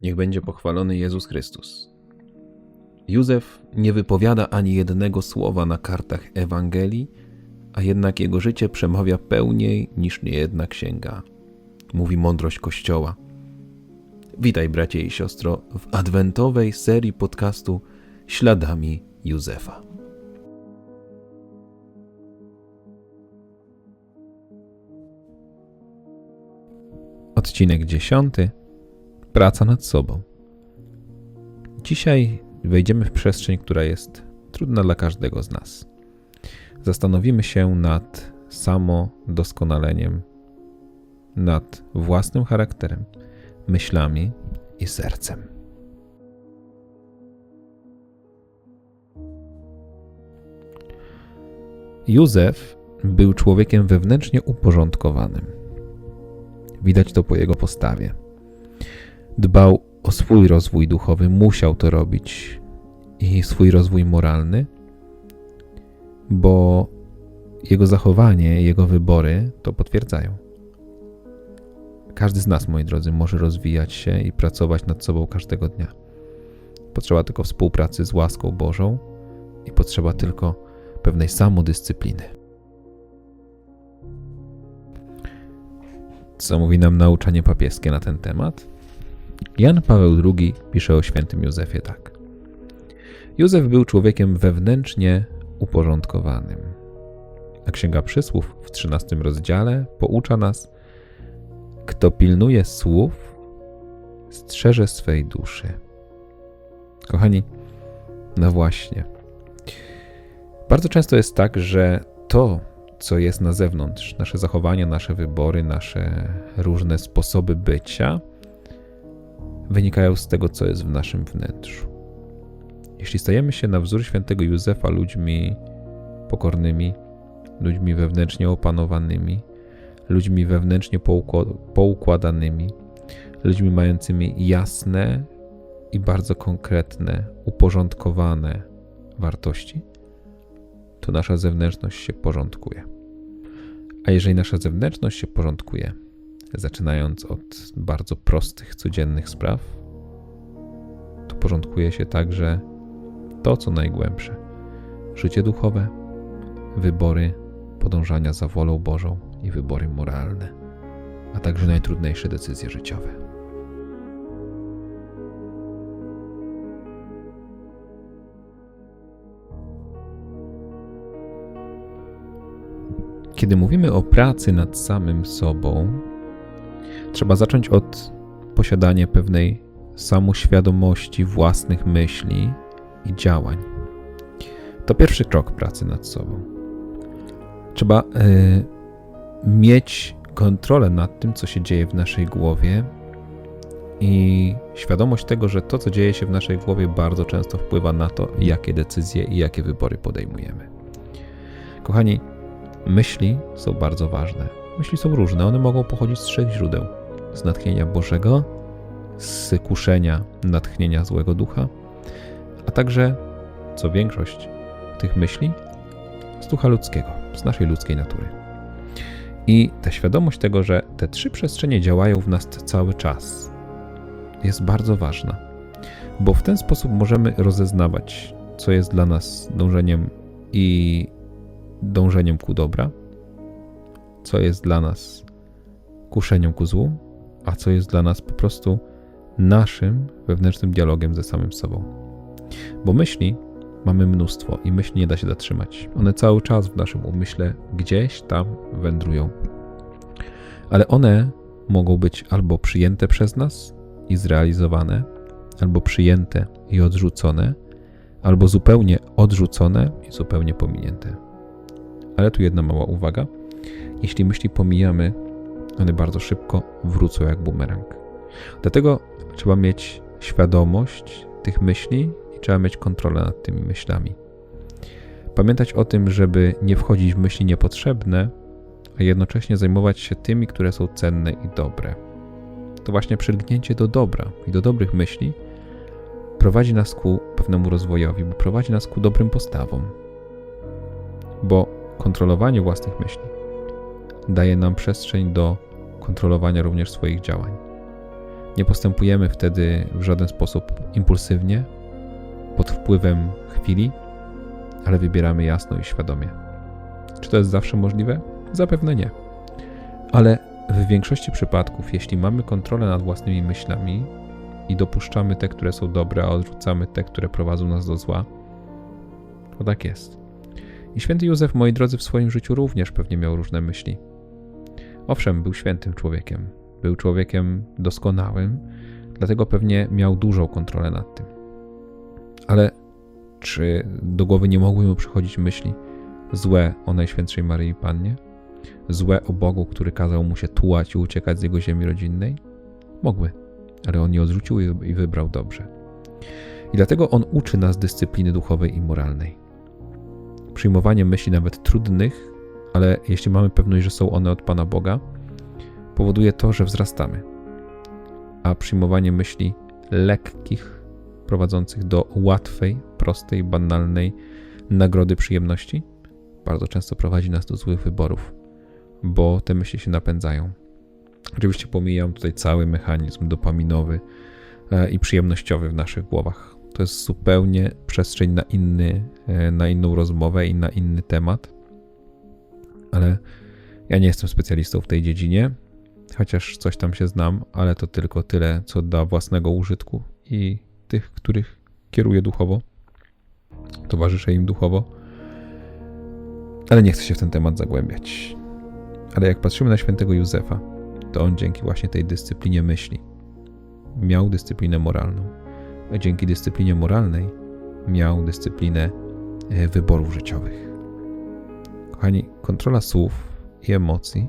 Niech będzie pochwalony Jezus Chrystus. Józef nie wypowiada ani jednego słowa na kartach Ewangelii, a jednak jego życie przemawia pełniej niż niejedna księga. Mówi mądrość Kościoła. Witaj, bracie i siostro, w adwentowej serii podcastu Śladami Józefa. Odcinek dziesiąty. Praca nad sobą. Dzisiaj wejdziemy w przestrzeń, która jest trudna dla każdego z nas. Zastanowimy się nad samodoskonaleniem, nad własnym charakterem, myślami i sercem. Józef był człowiekiem wewnętrznie uporządkowanym. Widać to po jego postawie. Dbał o swój rozwój duchowy, musiał to robić i swój rozwój moralny, bo jego zachowanie, jego wybory to potwierdzają. Każdy z nas, moi drodzy, może rozwijać się i pracować nad sobą każdego dnia. Potrzeba tylko współpracy z łaską Bożą i potrzeba tylko pewnej samodyscypliny. Co mówi nam nauczanie papieskie na ten temat? Jan Paweł II pisze o świętym Józefie tak. Józef był człowiekiem wewnętrznie uporządkowanym. A Księga Przysłów w 13 rozdziale poucza nas, kto pilnuje słów, strzeże swej duszy. Kochani, no właśnie. Bardzo często jest tak, że to, co jest na zewnątrz, nasze zachowania, nasze wybory, nasze różne sposoby bycia, wynikają z tego, co jest w naszym wnętrzu. Jeśli stajemy się na wzór świętego Józefa ludźmi pokornymi, ludźmi wewnętrznie opanowanymi, ludźmi wewnętrznie poukładanymi, ludźmi mającymi jasne i bardzo konkretne, uporządkowane wartości, to nasza zewnętrzność się porządkuje. A jeżeli nasza zewnętrzność się porządkuje, zaczynając od bardzo prostych, codziennych spraw, to porządkuje się także to, co najgłębsze życie duchowe, wybory podążania za wolą Bożą i wybory moralne, a także najtrudniejsze decyzje życiowe. Kiedy mówimy o pracy nad samym sobą, trzeba zacząć od posiadania pewnej samoświadomości własnych myśli i działań. To pierwszy krok pracy nad sobą. Trzeba y, mieć kontrolę nad tym, co się dzieje w naszej głowie i świadomość tego, że to, co dzieje się w naszej głowie, bardzo często wpływa na to, jakie decyzje i jakie wybory podejmujemy. Kochani, myśli są bardzo ważne. Myśli są różne, one mogą pochodzić z trzech źródeł: z natchnienia Bożego, z kuszenia natchnienia złego ducha, a także, co większość tych myśli, z ducha ludzkiego, z naszej ludzkiej natury. I ta świadomość tego, że te trzy przestrzenie działają w nas cały czas, jest bardzo ważna, bo w ten sposób możemy rozeznawać, co jest dla nas dążeniem i dążeniem ku dobra, co jest dla nas kuszeniem ku złu, a co jest dla nas po prostu naszym wewnętrznym dialogiem ze samym sobą. Bo myśli mamy mnóstwo i myśli nie da się zatrzymać. One cały czas w naszym umyśle gdzieś tam wędrują. Ale one mogą być albo przyjęte przez nas i zrealizowane, albo przyjęte i odrzucone, albo zupełnie odrzucone i zupełnie pominięte. Ale tu jedna mała uwaga. Jeśli myśli pomijamy, one bardzo szybko wrócą jak bumerang. Dlatego trzeba mieć świadomość tych myśli i trzeba mieć kontrolę nad tymi myślami. Pamiętać o tym, żeby nie wchodzić w myśli niepotrzebne, a jednocześnie zajmować się tymi, które są cenne i dobre. To właśnie przylgnięcie do dobra i do dobrych myśli prowadzi nas ku pewnemu rozwojowi, bo prowadzi nas ku dobrym postawom. Bo kontrolowanie własnych myśli daje nam przestrzeń do kontrolowania również swoich działań. Nie postępujemy wtedy w żaden sposób impulsywnie, pod wpływem chwili, ale wybieramy jasno i świadomie. Czy to jest zawsze możliwe? Zapewne nie. Ale w większości przypadków, jeśli mamy kontrolę nad własnymi myślami i dopuszczamy te, które są dobre, a odrzucamy te, które prowadzą nas do zła, to tak jest. I święty Józef, moi drodzy, w swoim życiu również pewnie miał różne myśli. Owszem, był świętym człowiekiem, był człowiekiem doskonałym, dlatego pewnie miał dużą kontrolę nad tym. Ale czy do głowy nie mogły mu przychodzić myśli złe o Najświętszej Maryi Pannie? Złe o Bogu, który kazał mu się tułać i uciekać z jego ziemi rodzinnej? Mogły, ale on je odrzucił i i wybrał dobrze. I dlatego on uczy nas dyscypliny duchowej i moralnej. Przyjmowanie myśli nawet trudnych, ale jeśli mamy pewność, że są one od Pana Boga, powoduje to, że wzrastamy. A przyjmowanie myśli lekkich, prowadzących do łatwej, prostej, banalnej nagrody przyjemności, bardzo często prowadzi nas do złych wyborów, bo te myśli się napędzają. Oczywiście pomijam tutaj cały mechanizm dopaminowy e, i przyjemnościowy w naszych głowach. To jest zupełnie przestrzeń na, inny, e, na inną rozmowę i na inny temat. Ale ja nie jestem specjalistą w tej dziedzinie, chociaż coś tam się znam, ale to tylko tyle, co dla własnego użytku i tych, których kieruję duchowo, towarzyszę im duchowo. Ale nie chcę się w ten temat zagłębiać. Ale jak patrzymy na świętego Józefa, to on dzięki właśnie tej dyscyplinie myśli miał dyscyplinę moralną. A dzięki dyscyplinie moralnej miał dyscyplinę e, wyborów życiowych. Kochani, kontrola słów i emocji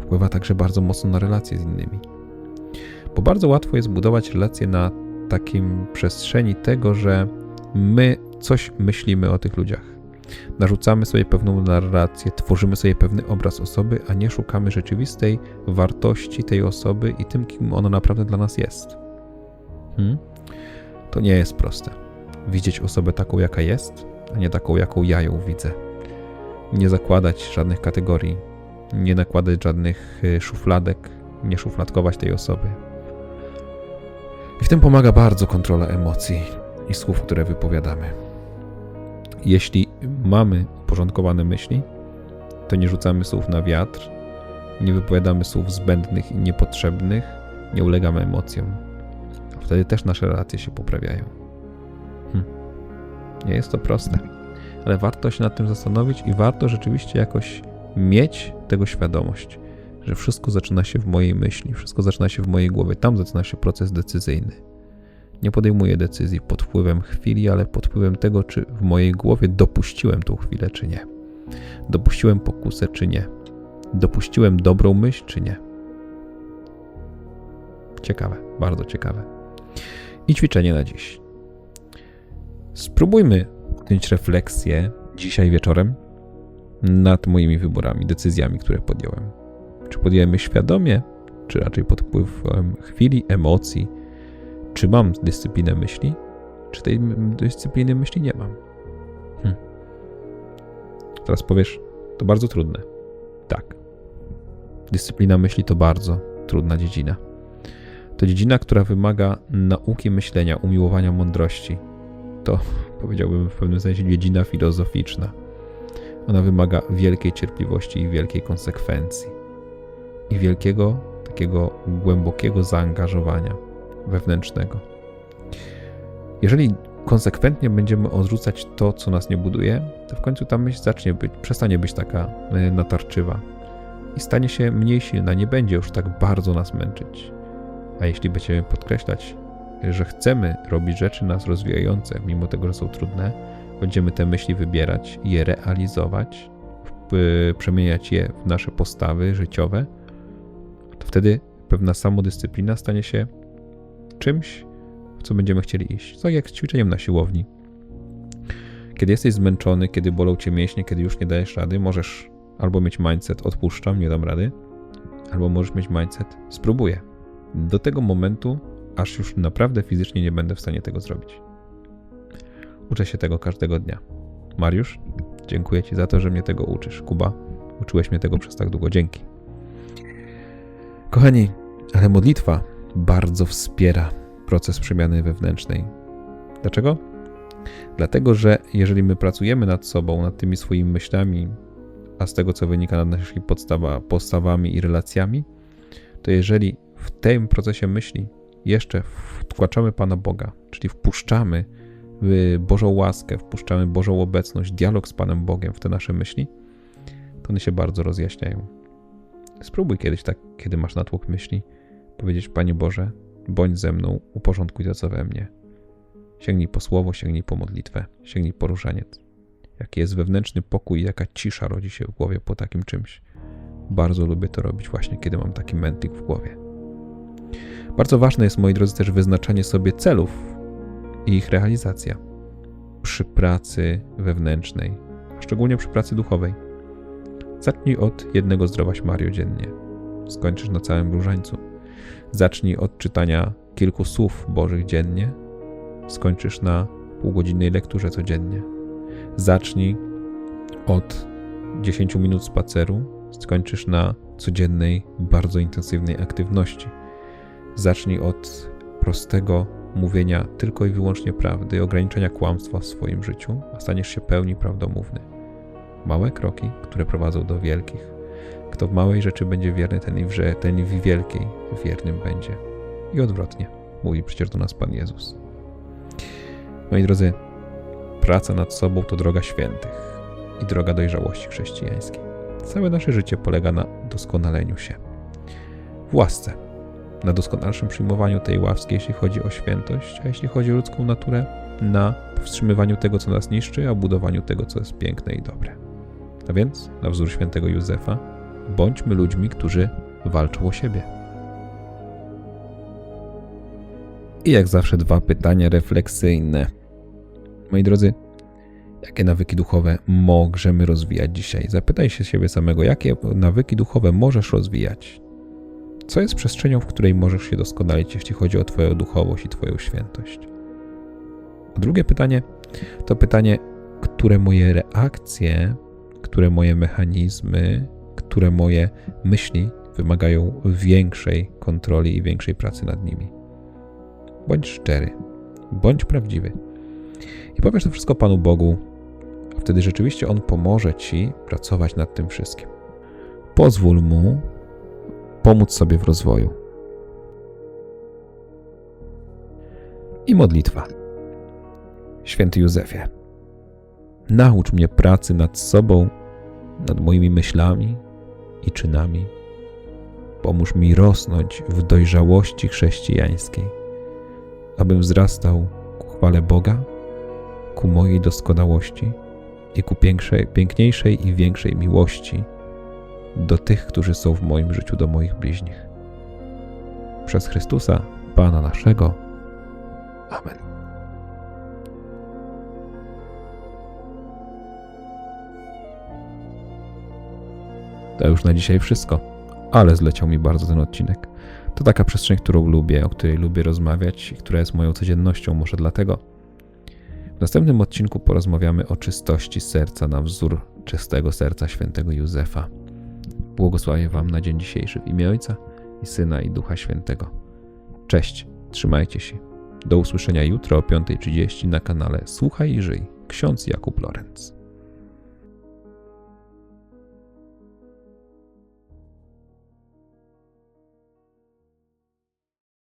wpływa także bardzo mocno na relacje z innymi. Bo bardzo łatwo jest budować relacje na takim przestrzeni tego, że my coś myślimy o tych ludziach. Narzucamy sobie pewną narrację, tworzymy sobie pewny obraz osoby, a nie szukamy rzeczywistej wartości tej osoby i tym, kim ona naprawdę dla nas jest. Hmm? To nie jest proste. Widzieć osobę taką, jaka jest, a nie taką, jaką ja ją widzę. Nie zakładać żadnych kategorii, nie nakładać żadnych y, szufladek, nie szufladkować tej osoby. I w tym pomaga bardzo kontrola emocji i słów, które wypowiadamy. Jeśli mamy uporządkowane myśli, to nie rzucamy słów na wiatr, nie wypowiadamy słów zbędnych i niepotrzebnych, nie ulegamy emocjom. Wtedy też nasze relacje się poprawiają. Hm. Nie jest to proste, ale warto się nad tym zastanowić i warto rzeczywiście jakoś mieć tego świadomość, że wszystko zaczyna się w mojej myśli, wszystko zaczyna się w mojej głowie, tam zaczyna się proces decyzyjny. Nie podejmuję decyzji pod wpływem chwili, ale pod wpływem tego, czy w mojej głowie dopuściłem tą chwilę, czy nie. Dopuściłem pokusę, czy nie. Dopuściłem dobrą myśl, czy nie. Ciekawe, bardzo ciekawe. I ćwiczenie na dziś. Spróbujmy podjąć refleksję dzisiaj wieczorem nad moimi wyborami, decyzjami, które podjąłem. Czy podjąłem je świadomie, czy raczej pod wpływem chwili, emocji, czy mam dyscyplinę myśli, czy tej dyscypliny myśli nie mam. Hm. Teraz powiesz, to bardzo trudne. Tak. Dyscyplina myśli to bardzo trudna dziedzina. To dziedzina, która wymaga nauki myślenia, umiłowania mądrości. To powiedziałbym w pewnym sensie dziedzina filozoficzna. Ona wymaga wielkiej cierpliwości i wielkiej konsekwencji. I wielkiego, takiego głębokiego zaangażowania wewnętrznego. Jeżeli konsekwentnie będziemy odrzucać to, co nas nie buduje, to w końcu ta myśl zacznie być, przestanie być taka y, natarczywa i stanie się mniej silna, nie będzie już tak bardzo nas męczyć. A jeśli będziemy podkreślać, że chcemy robić rzeczy nas rozwijające, mimo tego, że są trudne, będziemy te myśli wybierać je realizować, w- przemieniać je w nasze postawy życiowe, to wtedy pewna samodyscyplina stanie się czymś, w co będziemy chcieli iść. Tak jak z ćwiczeniem na siłowni. Kiedy jesteś zmęczony, kiedy bolą cię mięśnie, kiedy już nie dajesz rady, możesz albo mieć mindset odpuszczam, nie dam rady, albo możesz mieć mindset spróbuję. Do tego momentu, aż już naprawdę fizycznie nie będę w stanie tego zrobić. Uczę się tego każdego dnia. Mariusz, dziękuję Ci za to, że mnie tego uczysz. Kuba, uczyłeś mnie tego przez tak długo. Dzięki. Kochani, ale modlitwa bardzo wspiera proces przemiany wewnętrznej. Dlaczego? Dlatego, że jeżeli my pracujemy nad sobą, nad tymi swoimi myślami, a z tego co wynika nad naszymi podstawa, postawami i relacjami, to jeżeli w tym procesie myśli jeszcze wtłaczamy Pana Boga, czyli wpuszczamy Bożą łaskę, wpuszczamy Bożą obecność, dialog z Panem Bogiem w te nasze myśli, to one się bardzo rozjaśniają. Spróbuj kiedyś tak, kiedy masz natłok myśli, powiedzieć: Panie Boże, bądź ze mną, uporządkuj to, co we mnie. Sięgnij po słowo, sięgnij po modlitwę, sięgnij po różaniec. Jaki jest wewnętrzny pokój, jaka cisza rodzi się w głowie po takim czymś. Bardzo lubię to robić właśnie, kiedy mam taki mętlik w głowie. Bardzo ważne jest, moi drodzy, też wyznaczanie sobie celów i ich realizacja przy pracy wewnętrznej, szczególnie przy pracy duchowej. Zacznij od jednego zdrowaś Mario dziennie. Skończysz na całym różańcu. Zacznij od czytania kilku słów Bożych dziennie. Skończysz na półgodzinnej lekturze codziennie. Zacznij od 10 minut spaceru. Skończysz na codziennej, bardzo intensywnej aktywności. Zacznij od prostego mówienia tylko i wyłącznie prawdy, ograniczenia kłamstwa w swoim życiu, a staniesz się pełni prawdomówny. Małe kroki, które prowadzą do wielkich. Kto w małej rzeczy będzie wierny, ten i w, ten i w wielkiej wiernym będzie. I odwrotnie, mówi przecież do nas Pan Jezus. Moi drodzy, praca nad sobą to droga świętych i droga dojrzałości chrześcijańskiej. Całe nasze życie polega na doskonaleniu się w łasce na doskonalszym przyjmowaniu tej łaski, jeśli chodzi o świętość, a jeśli chodzi o ludzką naturę, na powstrzymywaniu tego, co nas niszczy, a budowaniu tego, co jest piękne i dobre. A więc, na wzór świętego Józefa, bądźmy ludźmi, którzy walczą o siebie. I jak zawsze dwa pytania refleksyjne. Moi drodzy, jakie nawyki duchowe możemy rozwijać dzisiaj? Zapytaj się siebie samego, jakie nawyki duchowe możesz rozwijać co jest przestrzenią, w której możesz się doskonalić, jeśli chodzi o Twoją duchowość i Twoją świętość? A drugie pytanie to pytanie, które moje reakcje, które moje mechanizmy, które moje myśli wymagają większej kontroli i większej pracy nad nimi. Bądź szczery, bądź prawdziwy. I powiesz to wszystko Panu Bogu, a wtedy rzeczywiście On pomoże Ci pracować nad tym wszystkim. Pozwól Mu pomóc sobie w rozwoju. I modlitwa. Święty Józefie, naucz mnie pracy nad sobą, nad moimi myślami i czynami. Pomóż mi rosnąć w dojrzałości chrześcijańskiej, abym wzrastał ku chwale Boga, ku mojej doskonałości i ku piękniejszej i większej miłości do tych, którzy są w moim życiu, do moich bliźnich. Przez Chrystusa, Pana naszego. Amen. To już na dzisiaj wszystko, ale zleciał mi bardzo ten odcinek. To taka przestrzeń, którą lubię, o której lubię rozmawiać i która jest moją codziennością, może dlatego. W następnym odcinku porozmawiamy o czystości serca na wzór czystego serca świętego Józefa. Błogosławię Wam na dzień dzisiejszy w imię Ojca i Syna i Ducha Świętego. Cześć, trzymajcie się. Do usłyszenia jutro o 5.30 na kanale Słuchaj i Żyj. Ksiądz Jakub Lorenz.